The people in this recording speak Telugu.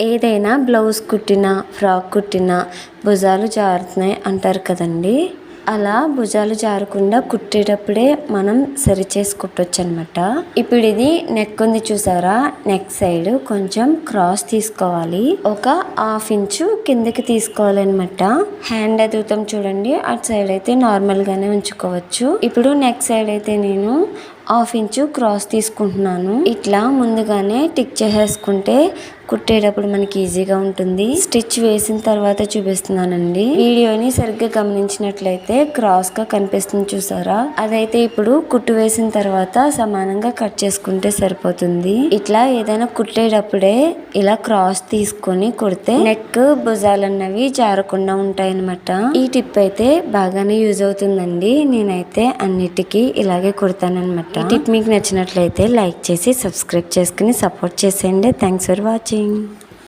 ఏదైనా బ్లౌజ్ కుట్టినా ఫ్రాక్ కుట్టినా భుజాలు జారుతున్నాయి అంటారు కదండి. అలా భుజాలు జారకుండా కుట్టేటప్పుడే మనం సరిచేసి కుట్టొచ్చు అనమాట ఇప్పుడు ఇది నెక్ ఉంది చూసారా? నెక్ సైడ్ కొంచెం క్రాస్ తీసుకోవాలి. ఒక హాఫ్ ఇంచు కిందకి తీసుకోవాలి అనమాట హ్యాండ్ అదుగుతాం చూడండి అటు సైడ్ అయితే నార్మల్గానే ఉంచుకోవచ్చు. ఇప్పుడు నెక్ సైడ్ అయితే నేను హాఫ్ ఇంచు క్రాస్ తీసుకుంటున్నాను. ఇట్లా ముందుగానే టిక్ చేసేసుకుంటే కుట్టేటప్పుడు మనకి ఈజీగా ఉంటుంది. స్టిచ్ వేసిన తర్వాత చూపిస్తున్నానండి. వీడియోని సరిగ్గా గమనించినట్లయితే క్రాస్గా కనిపిస్తుంది చూసారా? అదైతే ఇప్పుడు కుట్టు వేసిన తర్వాత సమానంగా కట్ చేసుకుంటే సరిపోతుంది. ఇట్లా ఏదైనా కుట్టేటప్పుడే ఇలా క్రాస్ తీసుకొని కుడితే నెక్ భుజాలు అన్నవి జారకుండా ఉంటాయి అనమాట ఈ టిప్ అయితే బాగానే యూజ్ అవుతుందండి. నేనైతే అన్నిటికీ ఇలాగే కుడతానన్నమాట. టిప్ మీకు నచ్చినట్లయితే లైక్ చేసి సబ్స్క్రైబ్ చేసుకుని సపోర్ట్ చేసేయండి. Thanks for watching. watching.